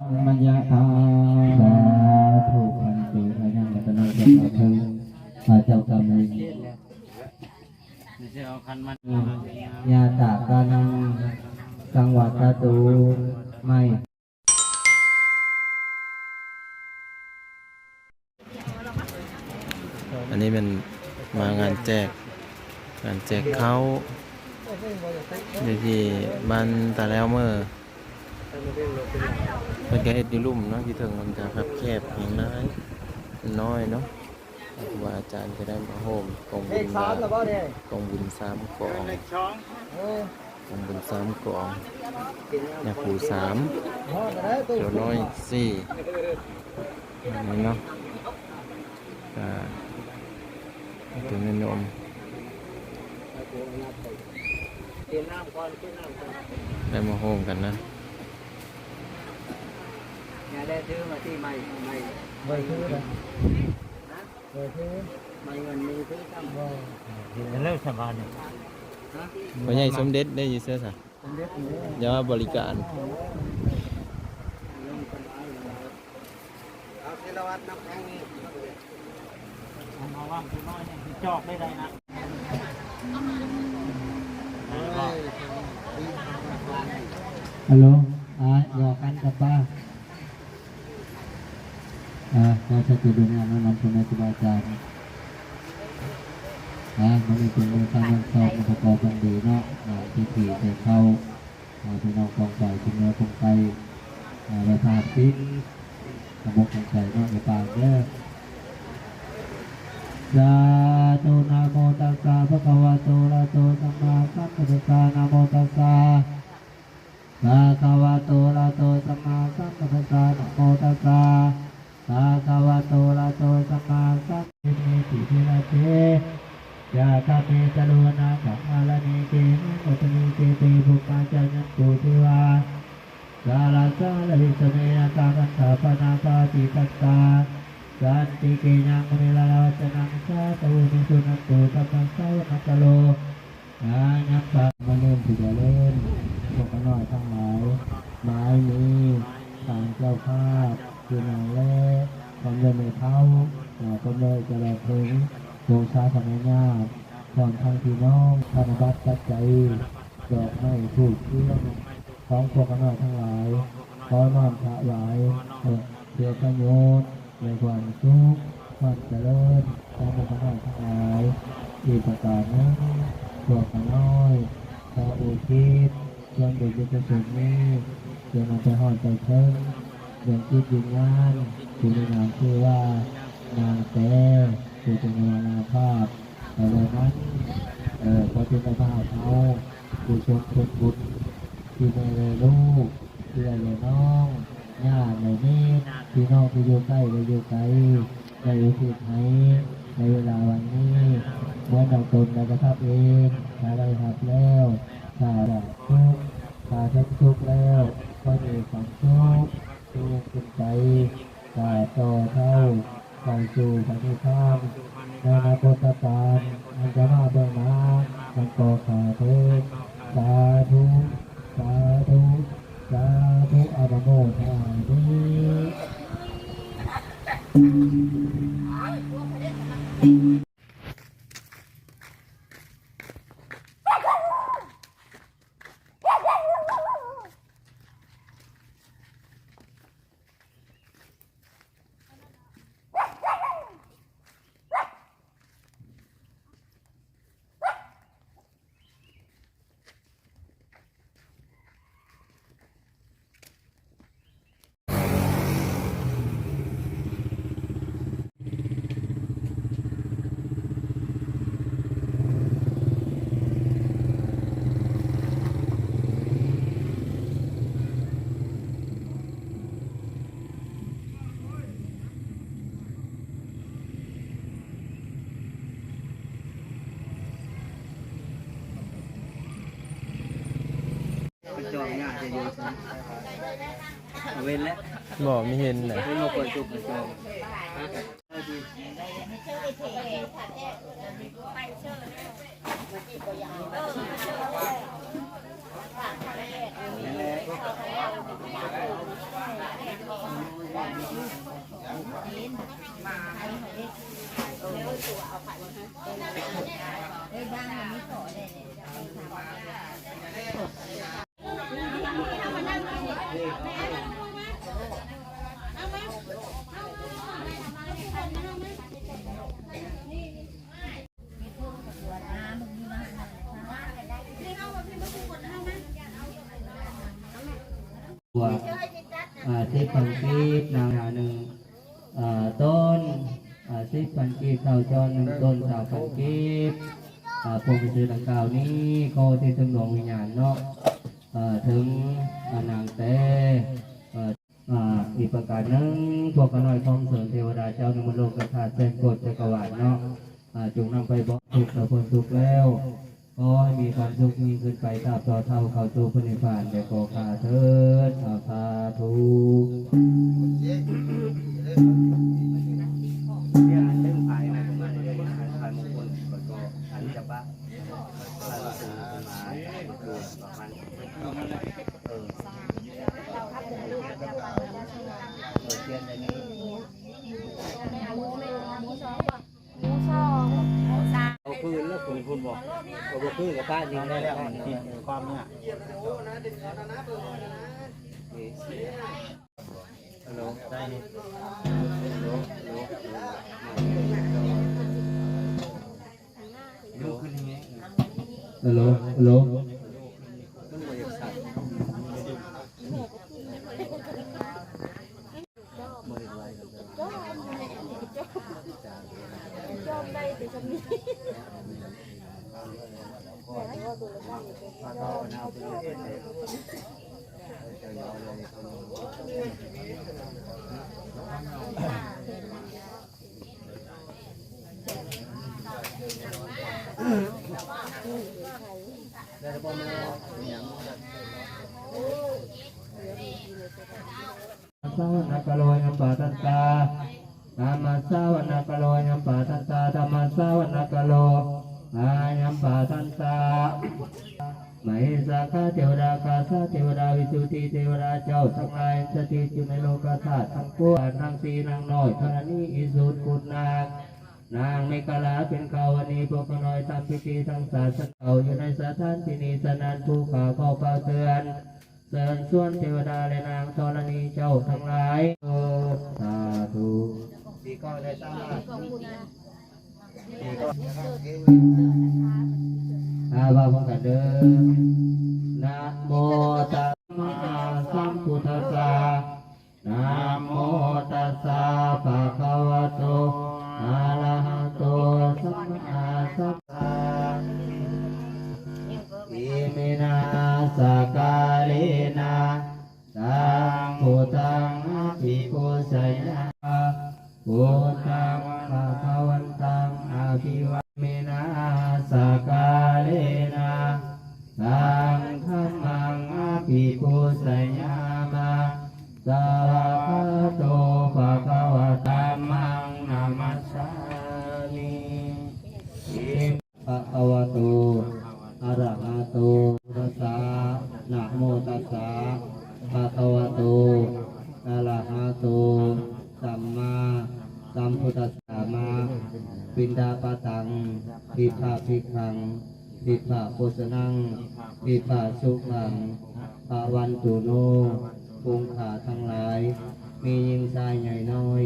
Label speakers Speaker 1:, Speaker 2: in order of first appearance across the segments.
Speaker 1: มัญญาอาสาธุพันตุอายังรัตนาเจ้าพิ่งอาเจ้ากรรมนาย
Speaker 2: จะเอาคันมัน
Speaker 1: ญาตากานังสังวัตตุไม่
Speaker 3: อันนี้เป็นมางานแจก งานแจกเขาอยู่ที่บ้านตาแล้วเมื่อ เป็นกเฮ็ดอยู่ลุ่มเนาะที่ถึงมันจะครับแคบอย่างน้อยน้อยเนาะครูบาอาจารย์จะได้มาโฮมกองบุญบาทกองบุญสามกองกองบุญสามกองยาคูสามเขียวน้อยสี่อันนี้เนาะก็ถึงในนมได้มาโฮมกันนะ
Speaker 2: อย่าได้ซื้อมาที่ใหม่ใหม่
Speaker 1: ไว้ชื่อเลยไว้ชื่อ
Speaker 2: ใหม่เงินมีซื้อซ้ำ
Speaker 1: ว่
Speaker 2: เลิกสบายเนี่ย
Speaker 3: พ่อใหญ่สมเด็จได้ยินเสื้อสะ
Speaker 1: เป็นเด็ก
Speaker 3: อย่าว่าบริการ
Speaker 2: เอาศิลวัตน้ำแข็งนี่เอามาว่างคือน้อยเนี่ยจอกได้เลยนะ
Speaker 1: ฮัลโหลอ่าหยอกกันกับป้า อ่าเราจะจะดูงานแล้วนำคุณแม่ครูอาจารย์อ่ามันมีเป็นมือการเงินสอบอุปกรณ์บันดีเนาะที่ถี่เตะเข้าพี่น้องกองไก่คุณเนื้อคงไก่อ่าประธานปิ้นกระบอกกองไก่เนาะในปากเด้อสาธุนะโมตัสสะภะควะโตระโตสัมมาสัมพุทธัสสะนะโมตัสสะภะควะโตระโตสัมมาสัมพุทธัสสะนะโมตัสสะ ภะคะวะโตระโตสัมมาสัมพุทธัสสะติทิระเตยาคาเมจโรนะกัมมาลเนเกมิโมตมิเกเตภุปาจายันตุทิวาสาลาสาลลิสเนนะตาคันธาปนาปาติปัสสาสันติเกยังมุนิลาวัจนังสาตูนิสุนันตุตัมมังสาวนัตโลอายัปปะมาเล่นที่จะเล่นพวกน้อยทั้งหลายไม้นี้ทางเจ้าภาพ คือนางเล่ความเดินในเท้าหน่อก็เลยจะระพึงโดชาธรรมญาติก่อนทางพี่น้องธนบัตรจัดใจดอกไม้ถูกเครื่องของพวกน้อยทั้งหลายขอน้อมถวายเพื่อเพื่อประโยชน์ในความสุขความเจริญตามพระนาทั้งหลายที่ประกาศนั้นพวกน้อยชาวอุทิศส่วนบุญกุศลนี้เพื่อนำไปหอดไปเพิ่ม เรื่องจิตวิญญาณผู้ในนามชื่อว่านางแต่ผู้เป็นวนาภาพแต่ในนั้นเออพอเป็นในภาพเขาผู้ชมเพื่อนบุญที่ในเลยลูกที่ในน้องย่าในนี้พี่น้องที่อยู่ใกล้ไปอยู่ไกลในอุทิศให้ในเวลาวันนี้เมื่อดังตนในประทับเองถ้าได้หับแล้วถ้าได้ทุกข์ถ้าทุกทุกข์แล้วก็มีความทุกข์ ทุกข์ขึ้นใจถ้าต่อเท่าไปสู่ปฏิภาณในอนาคตการมันจะมาเบื้องหน้ามันก็ขาดเทิสาธุสาธุสาธุอาระโมทามิ
Speaker 2: จอกง่ายจะอยู่เอาเว้นแล้ว
Speaker 3: บอกไม่เห็นเลย
Speaker 2: ไม่มาเปิดจุกจอก
Speaker 4: เตั
Speaker 1: ว่าที่พันกีบนางหานึ่งต้นที่พันกีบเท่าจอหนึ่งต้นสาวพันกีบอ่าพงศ์ชื่อดังกล่าวนี้โคที่ถึงดวงวิญญาณเนาะถึงนางเต้อ่าอ่าอีกประการหนึ่งพวกขน้อยของเสริมเทวดาเจ้าในมโลกกระถาแสนโกดจักรวาลเนาะอ่าจงนำไปบอกทุกข์ต่อคนทุกแล้ว ขอให้มีความสุขยิ่งขึ้นไปตราบต่อเท่าเข้าสู่พระนิพพานแต่ขอคาเถิดสาธุ
Speaker 2: คืนแล้วคุณคุณบอกเอาบ่คืนกับป้าจริงได้แล้วมัน
Speaker 5: กินความเนี่ย
Speaker 2: ฮัลโหลได้นี่ฮัลโหลฮัลโหล
Speaker 1: ฮัลโหลฮัลโหล
Speaker 2: มันบ่อยากสั่นบ่ได้ไว้กันเลย
Speaker 1: สาวนาคโลยัมปาตัสสะนามาสาวนาคโลยัมปาตัสสะธรรมสาวนาคโลอายัมปาตัสสะมเหสาคาเทวดาคาสาเทวดาวิสุทธิเทวดาเจ้าทั้งหลายสถิตอยู่ในโลกธาตุทั้งปวงนางสีนางน้อยธรณีอิสุทกุณนาง นางในกาลาเป็นกาวนีพวกน้อยทำพิธีทั้งศาสนาอยู่ในสถานที่นี้สนานภูเขาเข้าเฝ้าเตือนเสริญส่วนเทวดาและนางธรณีเจ้าทั้งหลายเออสาธุ
Speaker 2: ปีก็ได้สร้างมาปีก็
Speaker 1: อาบาพังกันเดิมนะ สยามะสาวะโตภะคะวะตามังนามัสสามิอิภะคะวะโตอะระหะโตตัสสะนะโมตัสสะภะคะวะโตอะระหะโตสัมมาสัมพุทธัสสะมาปินดาปะตังปิภาภิกขังปิภาโคสนังปิภาสุขัง ภาวันตุโนภูงขาทั้งหลาย มียิงชายใหญ่น้อย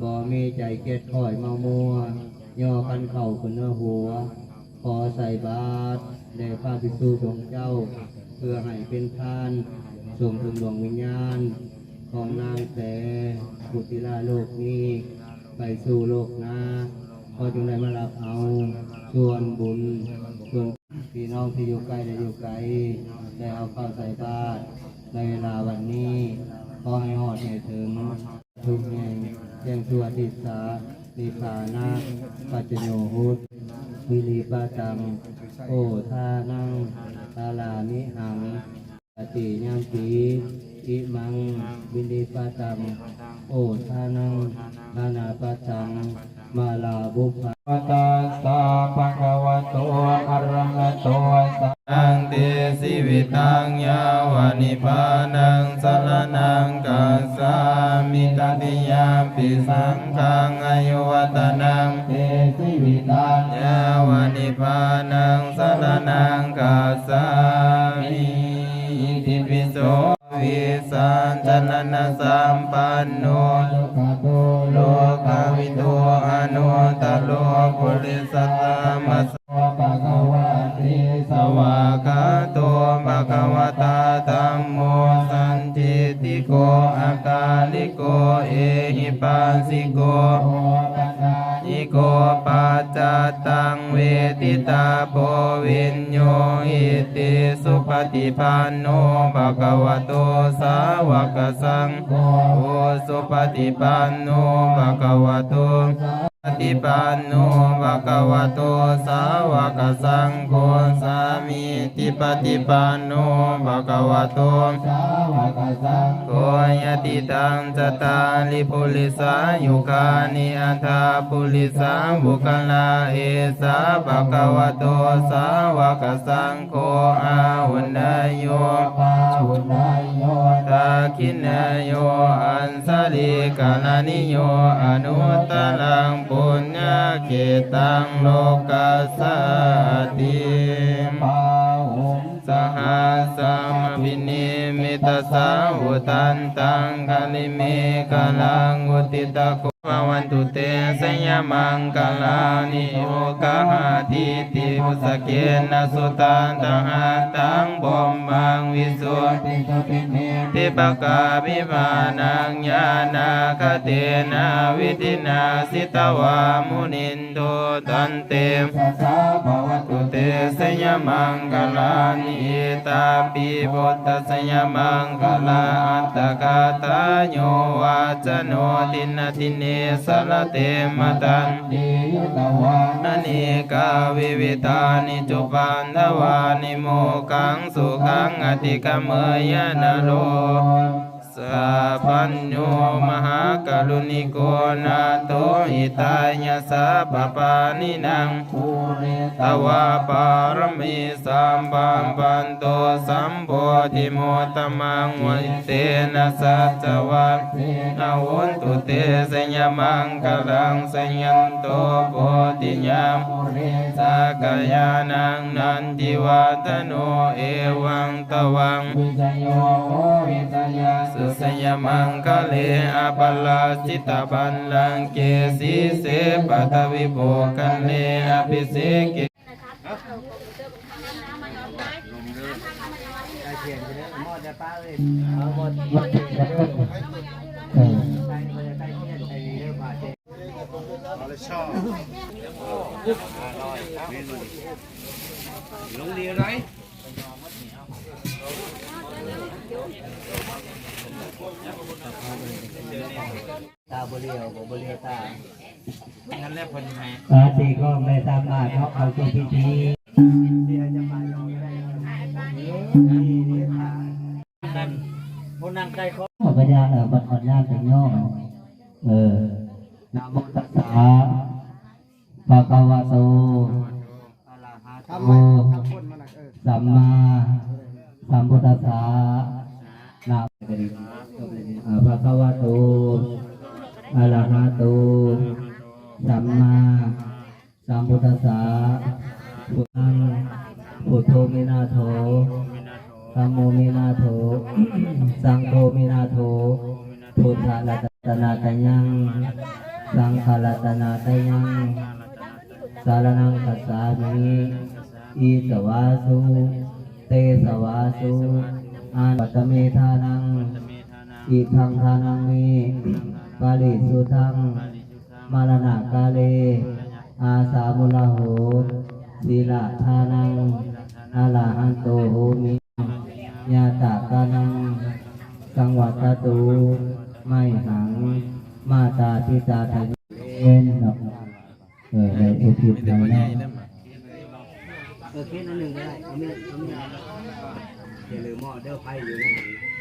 Speaker 1: บ่มีใจเกียดข่อยเมามัว ย่อกันเข่าคนเนื้อหัว ขอใส่บาตรแด่พระภิกษุสงฆ์เจ้า เพื่อให้เป็นทานส่งถึงดวงวิญญาณ ของนางแสพุทธิลาโลกนี้ ไปสู่โลกหน้าขอจงได้มารับเอาส่วนบุญ ส่วนพี่น้องที่อยู่ใกล้และอยู่ไกลได้เอาข้าวใส่บาตรในเวลาวันนี้ขอให้หอดให้ถึงทุกแห่งแจ้งตัวทิสาลิขานาปัจจโยหุตวิริปาตังโอทานังตาลามิหัง ติญามปีอิมังวินิปตัง โอทานังนานาปัตัง มาลาบุพพะตาสาภะคะวะโตอะระหะโตสัม
Speaker 6: อังเตสิวิตังยาวานิพานังสรนังกัสสามิตติยามปิสังฆังอายุวัตนัง
Speaker 1: เตสิวิตัง
Speaker 6: ยาวานิพานังสรนังกัสสามิอิติ ปิโสวิสันจนนะสัมปันโน
Speaker 1: โลกาโต
Speaker 6: โลกาวิโตอนุตตโลปุริสัตตมัสส
Speaker 1: ภะคะวะเต
Speaker 6: สวากาโตภะคะวตาธัมโมสันติติโกอาคาลิโกเอหิปัสสิโก
Speaker 1: โก
Speaker 6: ปัจจตังเวทิตาโพวินโยอิติสุปฏิปันโนภะคะวะโตสาวกสังโฆโอสุปฏิปันโนภะคะวะโต ปฏิปันโนภะคะวะโตสาวกสังโฆสามีติปฏิปันโนภะคะวะโต
Speaker 1: สาวกสัง
Speaker 6: โกยติตังจตาลิปุริสายุคานิอัฏฐาปุริสาบุคลาเอสาภะคะวะโตสาวกสังโฆอาหุนายโย
Speaker 1: ปาหุนายโย
Speaker 6: ตาคินโยอันสาลิกานานิโยอนุตลังปุญญาเกตังโลกัสสติ
Speaker 1: ปาหุ
Speaker 6: สหัสมปินิมิตสาวุตันตังคาลิเมกาลังวุติตะโก วันตุเตสยามังกลานิโอกาหาทิติพุสเกนสุตันตังหันตังบอมบังวิสุทธิ
Speaker 1: ติกติเม
Speaker 6: ทิปกาวิมานังญาณาคเตนะวิธินาสิตวามุนินโตตันเต
Speaker 1: สัสสะภว
Speaker 6: ตุ
Speaker 1: ตุ
Speaker 6: เตสยมังคลานิตาปิพุทธสยมังคลาอัตตกาตาโยวาจโนตินติเนสรเตมตัน
Speaker 1: ติยตวา
Speaker 6: นันิกาวิวิตานิจุปันทวานิโมกังสุขังอติกเมยนโร สัพพัญโยมหากรุณิโกนาโตหิตายะสัพพปานินัง
Speaker 1: ภูเร
Speaker 6: ตวาปารมีสัมปัมปันโตสัมโพธิโมตมังวันเตนะสัจจวัต
Speaker 1: เส
Speaker 6: นาวุนตุเตสยมังกลังสยันโตโพธิญาม
Speaker 1: ภูเร
Speaker 6: สักยานังนันทิวัตโนเอวังตวัง
Speaker 1: วิจโยโอวิจยา
Speaker 6: สุสยมังคะเลอปลาจิตาบันลังเกสีเสปัตวิโภกันเลอภิเสกิ
Speaker 2: ได้เขียนไปเลยหมอจะป้าเลย
Speaker 1: เอาหมดวัดกันเออ
Speaker 2: ไปเลยไปเขียนไปเรื่ ตาบเรียวบเรียวตา
Speaker 6: งั้นแล้วเพิ่นให้
Speaker 1: สาธิก็ไม่สามารถเข้าเขาสู่พิธี
Speaker 2: เดี๋ยจะไปยอมได้นี่นี่ตา
Speaker 5: นั่นบนนั่งใกล้คอ
Speaker 1: ขอพญาเออบัดขอญาตเป็นย่เออนะโมตัสสะภะคะวะโต
Speaker 2: อาลาฮา
Speaker 1: ทำไมทำคนมาหนักเอสัมมาสัมพุทธัสสะนะ ภะคะวะโตอะระหะโตสัมมาสัมพุทธัสสะพุทธังพุทโธมินาโถธัมโมมินาโถ สังโฆมินาโถ พุทธะรัตนาตยัง สังฆรัตนาตยังสารนังคัสสามิอีสวาสุ เตสวาสุ อาปัตเมทานัง อีทังทานังเมปาลิสุทังมารณะกาเล อาสามุลาโหศีลาทานังอาลาหันโตโหมิญาตากานัง สังวัตตูไม่หัง มาตาพิตาทะเย็นเนาะเออในอุทิศ
Speaker 6: มีแต่
Speaker 1: ให้
Speaker 6: พ่อใหญ่
Speaker 1: เนะ
Speaker 2: เออเคสอันหนึ่งได้เอาเมียเอาเมียอย่าลืมหม้อเด้อไผ่อยู่นะ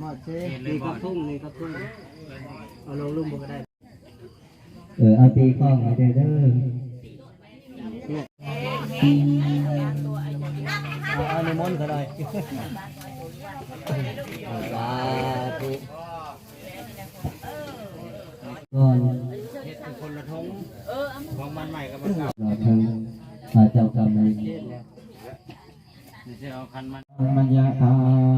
Speaker 5: หมดเช่นี่ก็ทุ่งนี่ก็ทุ่งเอาลงลุ่มก็ได้
Speaker 1: เออเอาตีกล้องให้ได้เด้อ
Speaker 5: เอาในมนต์ก็ได้สาธุ
Speaker 1: ก่อน
Speaker 5: เฮ็ดเป็นคนละทงของมันใหม่กับมันเก่า
Speaker 1: เราเพิ่งพาเจ้ากรรมในาย
Speaker 5: เฮ็ดแล้วนี่จะเอาคันมัน
Speaker 1: มัญญาคาสา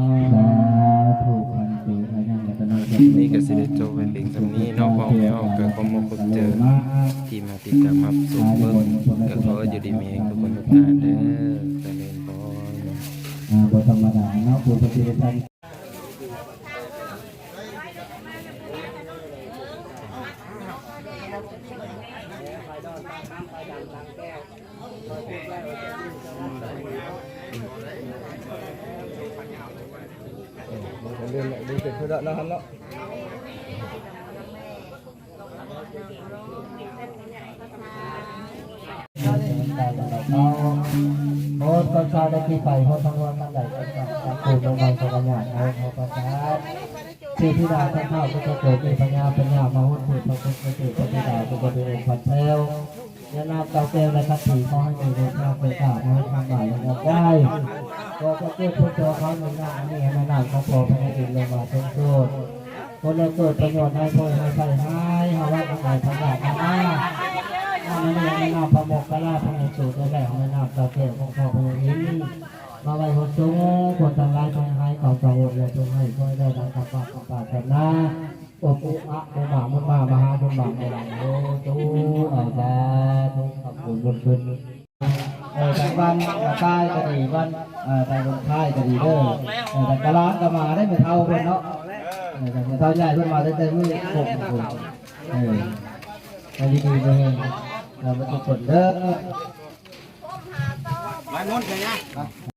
Speaker 1: นี่
Speaker 6: ก็สิได้จบเป็นเพียงสำนี้เนาะพ่อแม่ออกเกิดความมาพบเจอที่มาติดตามรับชมเบิ่งก็ขออยู่ดีมีเองทุกคนทุกท่านเด้อเจริญพร
Speaker 1: อ่าบทธรรมดาเนาะผู้ปฏิบัติธรรม
Speaker 2: เรื่องดีเป็นผู้เด้อนะครับเนาะ
Speaker 1: โอ้ตอนเช้าได้ที่ไปโหทั้งวันทั้งใดก็จะทำปูนลงมาสกัญญาเอาเขาประกาศที่อพิดาท่านเท่าก็จะเกิดมีปัญญาปัญญามาหุ่นผูดพระพุทธเจ้าพระพิดาก็จะเป็นองค์พันแถวยานาเก่าแก้วและคัตถีขอให้มีเรื่องราวไปกล่าวให้ทางบ่ายลงได้ก็จะเกิดพระเจ้าเขาในหน้านี้ให้นานของพอพระอินทร์ลงมาทรงโทษคนเราเกิดประโยชน์ให้พ่อให้ใส่ให้ฮาว่าทั้งหลายทั้งหลายทั้งหลาย ข้าไม่ได้ไม่นำประมกกะลาพระสูตรได้แล้วไม่นำตาเทียบของพ่อพระอินทร์มาไว้หัวสูงคนต่างลายทั้งหลายของสาวกและจงให้ช่วยได้ดังกับปากกับปากแต่นาอุปุอะมุญบามุญบามหาบุญบางในหลังโอจูอาสาธุกขบุญบุญคืนเออแต่วันใต้ก็ดีวันแต่วันท้ายก็ดีเด้อแต่กะลาก็มาได้ไม่เท่าเพิ่นเนาะแต่ไม่เท่าใหญ่เพิ่นมาได้แต่มือหกคนเออให้ดีๆเลย เราไม่ต้องกดเด้อ
Speaker 5: ไม้มนต์กันนะ